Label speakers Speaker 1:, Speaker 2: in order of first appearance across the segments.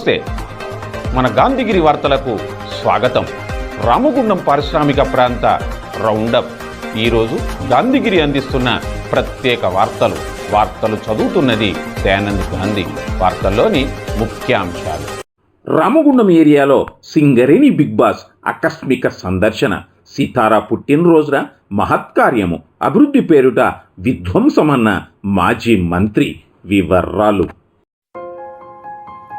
Speaker 1: నమస్తే. మన గాంధీగిరి వార్తలకు స్వాగతం. రామగుండం పారిశ్రామిక ప్రాంత రౌండప్. ఈరోజు గాంధీగిరి అందిస్తున్న ప్రత్యేక వార్తలు. వార్తలు చదువుతున్నది దయానంద్ గాంధీ. వార్తల్లోని ముఖ్యాంశాలు.
Speaker 2: రామగుండం ఏరియాలో సింగరేణి బిగ్ బాస్ ఆకస్మిక సందర్శన. సీతారా పుట్టినరోజున మహత్కార్యము. అభివృద్ధి పేరుట విధ్వంసమన్న మాజీ మంత్రి వివరాలు.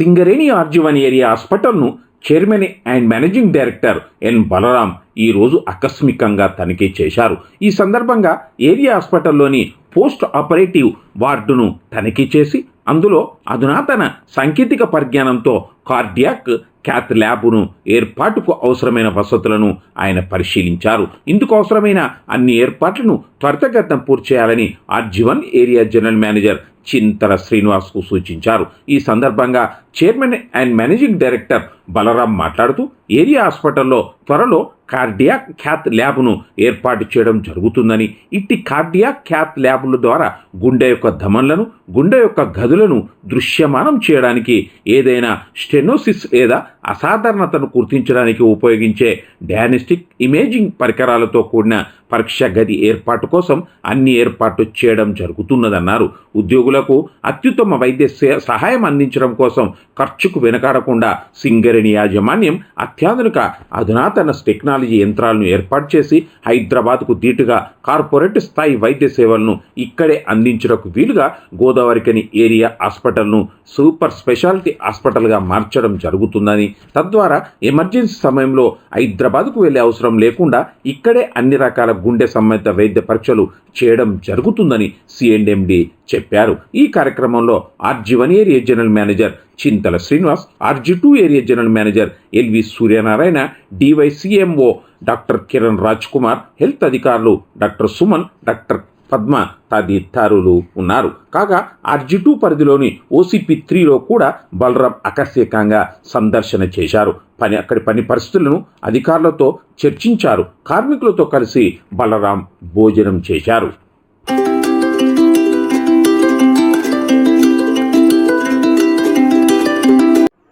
Speaker 2: Singareni RG one area హాస్పిటల్ను chairman and managing director N Balram ఈరోజు ఆకస్మికంగా తనిఖీ చేశారు. ఈ సందర్భంగా ఏరియా హాస్పిటల్లోని పోస్ట్ ఆపరేటివ్ వార్డును తనిఖీ చేసి అందులో అధునాతన సాంకేతిక పరిజ్ఞానంతో కార్డియాక్ క్యాత్ ల్యాబ్ను ఏర్పాటుకు అవసరమైన వసతులను ఆయన పరిశీలించారు. ఇందుకు అవసరమైన అన్ని ఏర్పాట్లను త్వరితగతిన పూర్తి చేయాలని RG one area general manager Chintala శ్రీనివాస్కు సూచించారు. ఈ సందర్భంగా chairman and managing director Balaram మాట్లాడుతూ ఏరియా హాస్పిటల్లో త్వరలో కార్డియాక్ ఖ్యాత్ ల్యాబ్ను ఏర్పాటు చేయడం జరుగుతుందని ఇట్టి కార్డియాక్ ఖ్యాత్ ల్యాబ్ల ద్వారా గుండె యొక్క ధమన్లను గుండె యొక్క గదులను దృశ్యమానం చేయడానికి ఏదైనా స్టెనోసిస్ లేదా అసాధారణతను గుర్తించడానికి ఉపయోగించే డయానిస్టిక్ ఇమేజింగ్ పరికరాలతో కూడిన పరీక్ష గది ఏర్పాటు కోసం అన్ని ఏర్పాట్లు చేయడం జరుగుతున్నదన్నారు. ఉద్యోగులకు అత్యుత్తమ వైద్య సహాయం అందించడం కోసం ఖర్చుకు వెనకాడకుండా సింగరేణి యాజమాన్యం అత్యాధునిక అధునాతన టెక్నాలజీ యంత్రాలను ఏర్పాటు చేసి హైదరాబాద్కు దీటుగా కార్పొరేట్ స్థాయి వైద్య సేవలను ఇక్కడే అందించడానికి వీలుగా గోదావరికని ఏరియా హాస్పిటల్ను సూపర్ స్పెషాలిటీ హాస్పిటల్గా మార్చడం జరుగుతుందని తద్వారా ఎమర్జెన్సీ సమయంలో హైదరాబాద్కు వెళ్ళే అవసరం లేకుండా ఇక్కడే అన్ని రకాల గుండె సంబంధిత వైద్య పరీక్షలు చేయడం జరుగుతుందని సిఎండ్ఎండి చెప్పారు. ఈ కార్యక్రమంలో RG one area general manager Chintala Srinivas RG two area general manager L V Suryanarayana DYCMO doctor Kiran Raj Kumar health అధికారులు డాక్టర్ సుమన్ డాక్టర్ పద్మ తదితరులు ఉన్నారు. కాగా ఆర్జీ టూ పరిధిలోని ఓసీపీ త్రీలో కూడా బలరాం ఆకస్మికంగా సందర్శన చేశారు. పని అక్కడి పని పరిస్థితులను అధికారులతో చర్చించారు. కార్మికులతో కలిసి బలరాం భోజనం చేశారు.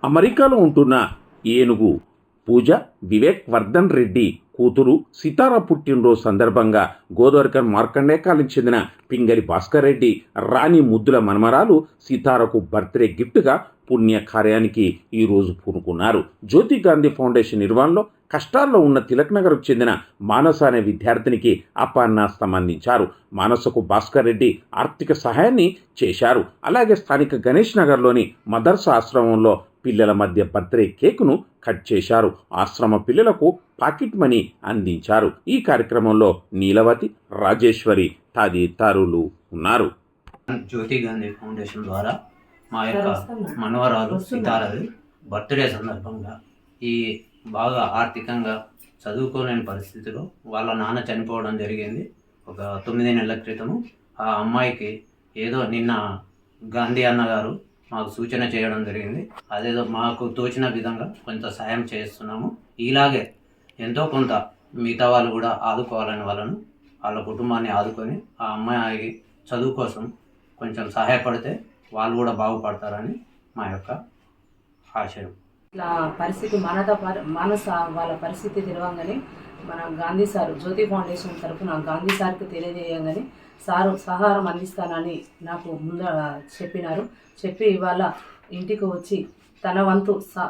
Speaker 2: అమెరికాలో ఉంటున్న ఏనుగు పూజ వివేక్ వర్ధన్ రెడ్డి కూతురు సితారా పుట్టినరోజు సందర్భంగా గోదావరికర్ మార్కండేకాలకు చెందిన పింగలి భాస్కర్ రెడ్డి రాణి ముద్దుల మనమరాలు సితారకు బర్త్డే గిఫ్ట్గా పుణ్య కార్యానికి ఈరోజు పూనుకున్నారు. జ్యోతి గాంధీ ఫౌండేషన్ నిర్వహణలో కష్టాల్లో ఉన్న తిలక్ నగర్కు చెందిన మానస అనే విద్యార్థినికి అపాన్నాస్తం అందించారు. మానసకు భాస్కర్ రెడ్డి ఆర్థిక సహాయాన్ని చేశారు. అలాగే స్థానిక గణేష్ నగర్లోని మదర్స ఆశ్రమంలో పిల్లల మధ్య బర్త్డే కేకును కట్ చేశారు. ఆశ్రమ పిల్లలకు పాకెట్ మనీ అందించారు. ఈ కార్యక్రమంలో నీలవతి రాజేశ్వరి తదితరులు ఉన్నారు.
Speaker 3: జ్యోతి గాంధీ ఫౌండేషన్ ద్వారా మా యొక్క మనవరాలు సీతారాది బర్త్డే సందర్భంగా ఈ బాగా ఆర్థికంగా చదువుకోలేని పరిస్థితిలో వాళ్ళ నాన్న చనిపోవడం జరిగింది. ఒక తొమ్మిది నెలల క్రితము ఆ అమ్మాయికి ఏదో నిన్న గాంధీ అన్న గారు మాకు సూచన చేయడం జరిగింది. అదేదో మాకు తోచిన విధంగా కొంత సాయం చేస్తున్నాము. ఇలాగే ఎంతో కొంత మిగతా వాళ్ళు కూడా ఆదుకోవాలని వాళ్ళను వాళ్ళ కుటుంబాన్ని ఆదుకొని ఆ అమ్మాయి చదువు కోసం కొంచెం సహాయపడితే వాళ్ళు కూడా బాగుపడతారని మా యొక్క ఆశయం.
Speaker 4: ఇట్లా పరిస్థితి మనత పరి- మనస వాళ్ళ పరిస్థితి తెలియంగానే మన గాంధీ సార్ జ్యోతి ఫౌండేషన్ తరఫున గాంధీ సార్కి తెలియజేయంగానే సారు సహారం అందిస్తానని నాకు ముందు చెప్పినారు. చెప్పి ఇవాళ ఇంటికి వచ్చి తన వంతు సా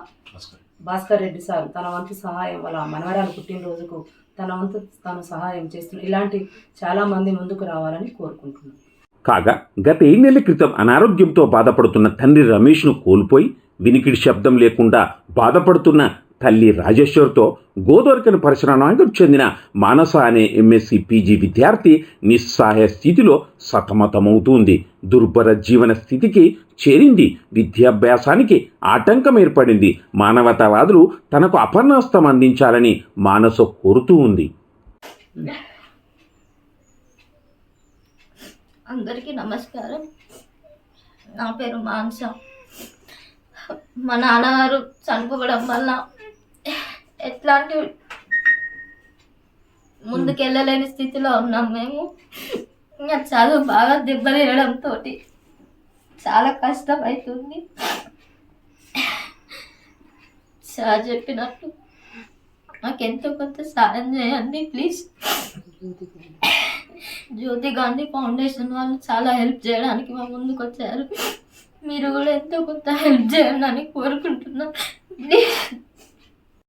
Speaker 4: భాస్కర్ రెడ్డి. సార్ తన వంతు సహాయం వాళ్ళ మనవరాలు పుట్టినరోజుకు తన వంతు తాను సహాయం చేస్తున్నారు ఇలాంటి చాలామంది ముందుకు రావాలని కోరుకుంటున్నాను
Speaker 2: కాగా గత ఏడేళ్ళ క్రితం అనారోగ్యంతో బాధపడుతున్న తండ్రి రమేష్ను కోల్పోయి వినికిడి శబ్దం లేకుండా బాధపడుతున్న తల్లి రాజేశ్వర్తో గోదోరికన పరిసరానికి చెందిన మానస అనే ఎంఎస్సి పీజీ విద్యార్థి నిస్సహాయ స్థితిలో సతమతమవుతుంది. దుర్భర జీవన స్థితికి చేరింది. విద్యాభ్యాసానికి ఆటంకం ఏర్పడింది. మానవతావాదులు తనకు అపర్ణాస్తం అందించాలని మానస కోరుతూ ఉంది.
Speaker 5: అందరికీ నమస్కారం. నా పేరు మాన్స. మా నాన్నగారు చనిపోవడం వల్ల ఎట్లాంటి ముందుకెళ్ళలేని స్థితిలో ఉన్నాం మేము. ఇంకా చదువు బాగా దెబ్బతినడంతో చాలా కష్టం అవుతుంది సార్ చెప్పినట్టు నాకు ఎంతో కొంత సాయం చేయండి ప్లీజ్. జ్యోతి గాంధీ ఫౌండేషన్ వాళ్ళు చాలా హెల్ప్ చేయడానికి మా ముందుకు వచ్చారు మీరు కూడా ఎంతో కొంత హెల్ప్ చేయాలని కోరుకుంటున్నాను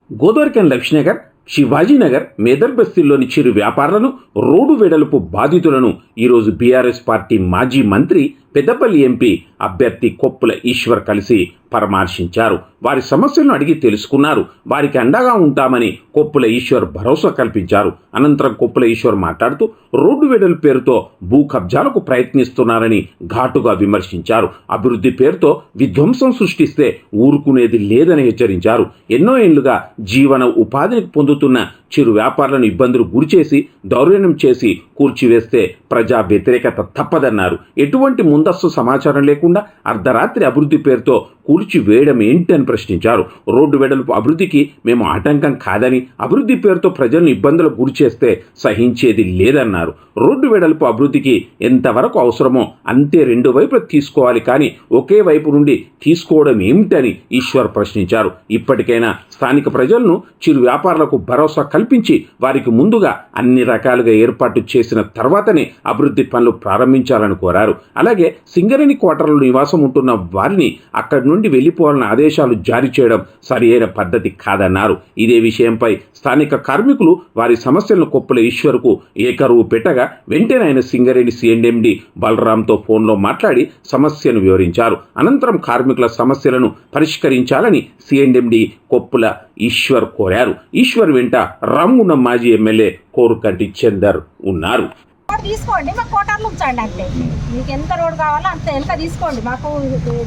Speaker 2: గోదావరికన్ లక్ష్మీనగర్ శివాజీనగర్ మేదర్ బస్తీల్లోని చిరు వ్యాపారులను రోడ్డు వెడల్పు బాధితులను ఈరోజు బీఆర్ఎస్ పార్టీ మాజీ మంత్రి పెద్దపల్లి ఎంపీ అభ్యర్థి కొప్పుల ఈశ్వర్ కలిసి పరామర్శించారు. వారి సమస్యలను అడిగి తెలుసుకున్నారు. వారికి అండగా ఉంటామని కొప్పుల ఈశ్వర్ భరోసా కల్పించారు. అనంతరం కొప్పుల ఈశ్వర్ మాట్లాడుతూ రోడ్డు వెడల పేరుతో భూ కబ్జాలకు ప్రయత్నిస్తున్నారని ఘాటుగా విమర్శించారు. అభివృద్ధి పేరుతో విధ్వంసం సృష్టిస్తే ఊరుకునేది లేదని హెచ్చరించారు. ఎన్నో ఏళ్ళుగా జీవన ఉపాధిని పొందుతున్న చిరు వ్యాపారులను ఇబ్బందులు గురిచేసి దౌర్జన్యం చేసి కూల్చివేస్తే ప్రజా వ్యతిరేకత తప్పదన్నారు. ఎటువంటి ముందస్తు సమాచారం లేకుండా అర్ధరాత్రి అభివృద్ధి పేరుతో కూల్చివేయడం ఏంటి అని ప్రశ్నించారు. రోడ్డు వెడల్పు అభివృద్ధికి మేము ఆటంకం కాదని అభివృద్ధి పేరుతో ప్రజలను ఇబ్బందులకు గురి చేస్తే సహించేది లేదన్నారు. రోడ్డు వెడల్పు అభివృద్ధికి ఎంతవరకు అవసరమో అంతే రెండు వైపులు తీసుకోవాలి కానీ ఒకే వైపు నుండి తీసుకోవడం ఏమిటని ఈశ్వర్ ప్రశ్నించారు. ఇప్పటికైనా స్థానిక ప్రజలను చిరు వ్యాపారులకు భరోసా కల్పించి వారికి ముందుగా అన్ని రకాలుగా ఏర్పాటు చేసిన తర్వాతనే అభివృద్ధి పనులు ప్రారంభించాలని కోరారు. అలాగే సింగరేణి క్వార్టర్లో నివాసం ఉంటున్న వారిని అక్కడి నుండి నుండి వెళ్ళిపోవాలని ఆదేశాలు జారీ చేయడం సరియైన పద్ధతి కాదన్నారు. ఇదే విషయంపై స్థానిక కార్మికులు వారి సమస్యలను కొప్పుల ఈశ్వర్కు ఏకరువు పెట్టగా వెంటనే ఆయన సింగరేణి సిఎండెండి బలరాంతో ఫోన్లో మాట్లాడి సమస్యను వివరించారు. అనంతరం కార్మికుల సమస్యలను పరిష్కరించాలని సిఎండెండి కొప్పుల ఈశ్వర్ కోరారు. ఈశ్వర్ వెంట రామగుండం మాజీ ఎమ్మెల్యే కోరుకంటి చందర్ ఉన్నారు.
Speaker 6: తీసుకోండి మాకు కోటార్లు ఉంచండి అంతే. మీకు ఎంత రోడ్ కావాలో అంత వెనక తీసుకోండి మాకు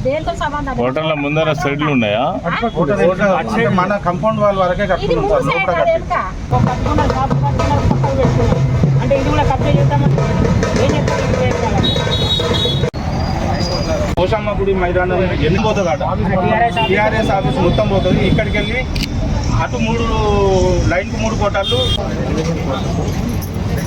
Speaker 6: దేంతో సంబంధం లేదు.
Speaker 7: హోటళ్ళ ముందర షెడ్లు ఉన్నాయా?
Speaker 8: అంటే మన కంపౌండ్ వాళ్ళ వరకే
Speaker 6: ఇది వెనక. అంటే ఇది కూడా కబ్జా చేద్దామని ఏం చెప్తారు? ఇది వేరే వాళ్ళకి.
Speaker 8: పోషమ్మ గుడి మైదానం ఎన్ని పోతుంది అట? టీఆర్ఎస్ ఆఫీస్ మొత్తం పోతుంది. ఇక్కడికి వెళ్ళి అటు మూడు లైన్కి మూడు కోటాలు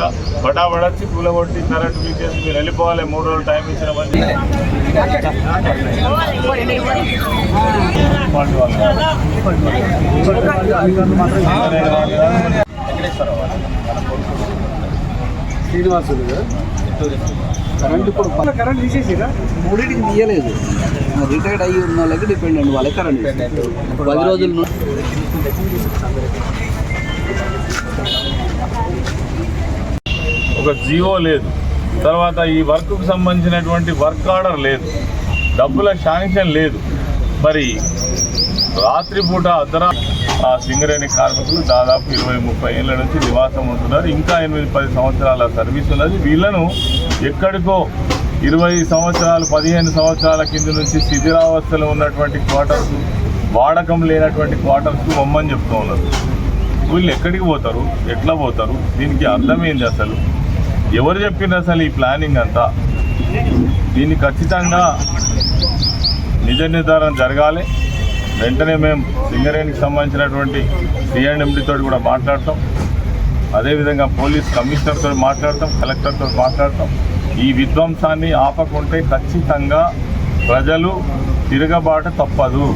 Speaker 7: ఏం లేకుండా బడాబడచ్చి పూల కొట్టి కరెంట్ వీకేసి మీరు వెళ్ళిపోవాలి మూడు రోజులు టైం ఇచ్చిన మంది
Speaker 9: కరెంట్ తీసేసిరా? మూడింటికి తీయలేదు. రిటైర్డ్ అయ్యి ఉన్న వాళ్ళకి డిపెండెంట్ వాళ్ళకి కరెంట్. పది రోజుల
Speaker 7: ఒక జీవో లేదు. తర్వాత ఈ వర్క్కు సంబంధించినటువంటి వర్క్ ఆర్డర్ లేదు. డబ్బుల శాంక్షన్ లేదు. మరి రాత్రిపూట అర్ధరా ఆ సింగరేణి కార్మికులు దాదాపు ఇరవై ముప్పై ఏళ్ళ నుంచి నివాసం ఉంటున్నారు. ఇంకా ఎనిమిది పది సంవత్సరాల సర్వీస్ ఉన్నది. వీళ్ళను ఎక్కడికో ఇరవై సంవత్సరాలు పదిహేను సంవత్సరాల కింద నుంచి శిథిరావస్థలో ఉన్నటువంటి క్వార్టర్స్ వాడకం లేనటువంటి క్వార్టర్స్కు బొమ్మని చెప్తూ ఉన్నారు. వీళ్ళు ఎక్కడికి పోతారు? ఎట్లా పోతారు? దీనికి అర్థం ఏంది అసలు? ఎవరు చెప్పిండ్రు అసలు ఈ ప్లానింగ్ అంతా? దీన్ని ఖచ్చితంగా నిజ నిర్ధారణ జరగాలి. వెంటనే మేము సింగరేణికి సంబంధించినటువంటి సిఎండ్ఎండి తోటి కూడా మాట్లాడతాం. అదేవిధంగా పోలీస్ కమిషనర్తో మాట్లాడతాం కలెక్టర్తో మాట్లాడతాం. ఈ విధ్వంసాన్ని ఆపకుంటే ఖచ్చితంగా ప్రజలు తిరగబాట తప్పదు.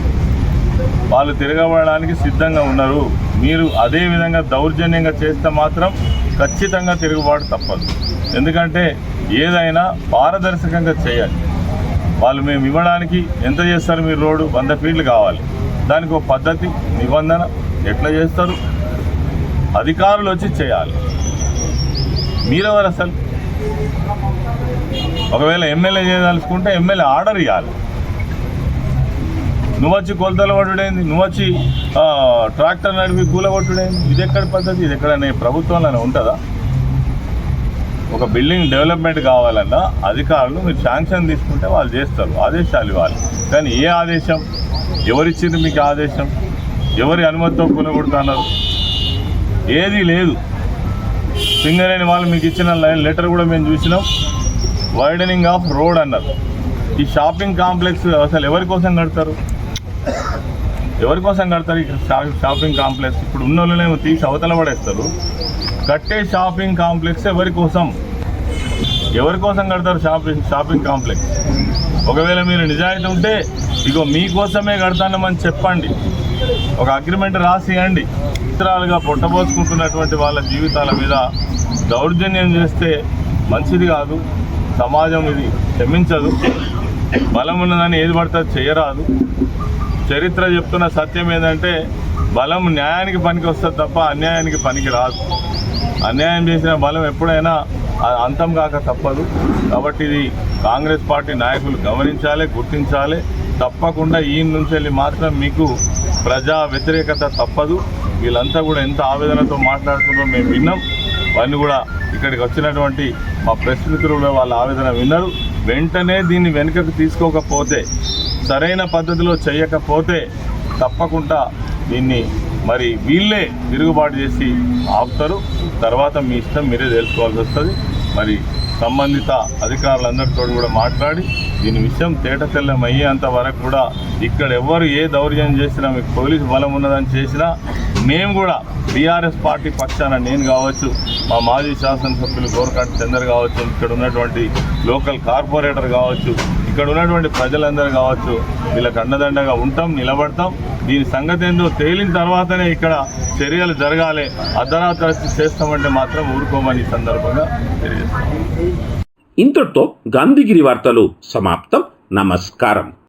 Speaker 7: వాళ్ళు తిరగబడడానికి సిద్ధంగా ఉన్నారు. మీరు అదే విధంగా దౌర్జన్యంగా చేస్తే మాత్రం ఖచ్చితంగా తిరుగుబాటు తప్పదు. ఎందుకంటే ఏదైనా పారదర్శకంగా చేయాలి. వాళ్ళు మేము ఇవ్వడానికి ఎంత చేస్తారు మీరు రోడ్డు? వంద ఫీట్లు కావాలి. దానికి ఒక పద్ధతి నిబంధన ఎట్లా చేస్తారు? అధికారులు వచ్చి చేయాలి. మీరెవరు అసలు? ఒకవేళ ఎమ్మెల్యే చేయదలుచుకుంటే ఎమ్మెల్యే ఆర్డర్ ఇవ్వాలి నువ్వు వచ్చి కొలతలు నువ్వు వచ్చి ట్రాక్టర్ నడిపి కూలగొట్టుడైంది ఇది ఎక్కడ పద్ధతి? ఇది ఎక్కడ ప్రభుత్వంలోనే ఉంటుందా? ఒక బిల్డింగ్ డెవలప్మెంట్ కావాలన్నా అధికారులు మీరు శాంక్షన్ తీసుకుంటే వాళ్ళు చేస్తారు. ఆదేశాలు ఇవ్వాలి. కానీ ఏ ఆదేశం? ఎవరిచ్చింది మీకు ఆదేశం? ఎవరి అనుమతితో కూలగొడుతున్నారు ఏది లేదు. సింగరేణి వాళ్ళు మీకు ఇచ్చిన లెటర్ కూడా మేము చూసినాం. వైడనింగ్ ఆఫ్ రోడ్ అన్నారు. ఈ షాపింగ్ కాంప్లెక్స్ అసలు ఎవరి కోసం కడతారు? ఎవరి కోసం కడతారు? ఈ షాపింగ్ కాంప్లెక్స్. ఇప్పుడు ఉన్న వాళ్ళనేమో తీసి అవతల పడేస్తారు. కట్టే షాపింగ్ కాంప్లెక్స్ ఎవరి కోసం ఎవరి కోసం కడతారు షాపింగ్ షాపింగ్ కాంప్లెక్స్? ఒకవేళ మీరు నిజాయితీ ఉంటే ఇగో మీకోసమే కడతానమని చెప్పండి. ఒక అగ్రిమెంట్ రాసియండి. చిత్రాలుగా పొట్టబోసుకుంటున్నటువంటి వాళ్ళ జీవితాల మీద దౌర్జన్యం చేస్తే మంచిది కాదు సమాజం ఇది క్షమించదు. బలం ఉన్నదని ఏది పడితే చేయరాదు. చరిత్ర చెప్తున్న సత్యం ఏంటంటే బలం న్యాయానికి పనికి వస్తుంది తప్ప అన్యాయానికి పనికి రాదు. అన్యాయం చేసిన బలం ఎప్పుడైనా అంతం కాక తప్పదు. కాబట్టి ఇది కాంగ్రెస్ పార్టీ నాయకులు గమనించాలి గుర్తించాలి. తప్పకుండా ఈ నుంచి వెళ్ళి మాత్రం మీకు ప్రజా వ్యతిరేకత తప్పదు. వీళ్ళంతా కూడా ఎంత ఆవేదనతో మాట్లాడుతున్నారో మేము విన్నాం. వాళ్ళు కూడా ఇక్కడికి వచ్చినటువంటి మా ప్రెస్ మిత్రులు వాళ్ళ ఆవేదన విన్నారు. వెంటనే దీన్ని వెనుకకు తీసుకోకపోతే సరైన పద్ధతిలో చేయకపోతే తప్పకుండా దీన్ని మరి వీళ్ళే తిరుగుబాటు చేసి ఆపుతారు. తర్వాత మీ ఇష్టం మీరే తెలుసుకోవాల్సి వస్తుంది. మరి సంబంధిత అధికారులందరితో కూడా మాట్లాడి దీని విషయం తేట తెల్లం అయ్యేంత వరకు కూడా ఇక్కడ ఎవరు ఏ దౌర్జన్యం చేసినా మీకు పోలీసు బలం ఉన్నదని చేసినా మేము కూడా బీఆర్ఎస్ పార్టీ పక్షాన నేను కావచ్చు మా మాజీ శాసనసభ్యులు గోరకాటి చందర్ కావచ్చు ఇక్కడ ఉన్నటువంటి లోకల్ కార్పొరేటర్ కావచ్చు ఇక్కడ ఉన్నటువంటి ప్రజలందరూ కావచ్చు వీళ్ళకి అండదండగా ఉంటాం నిలబడతాం. దీని సంగతి ఏందో తేలిన తర్వాతనే ఇక్కడ చర్యలు జరగాలి. అర్ధరాత్రి చేస్తామంటే మాత్రం ఊరుకోమని సందర్భంగా తెలియజేస్తాం
Speaker 2: ఇంతటితో గాంధీగిరి వార్తలు సమాప్తం. నమస్కారం.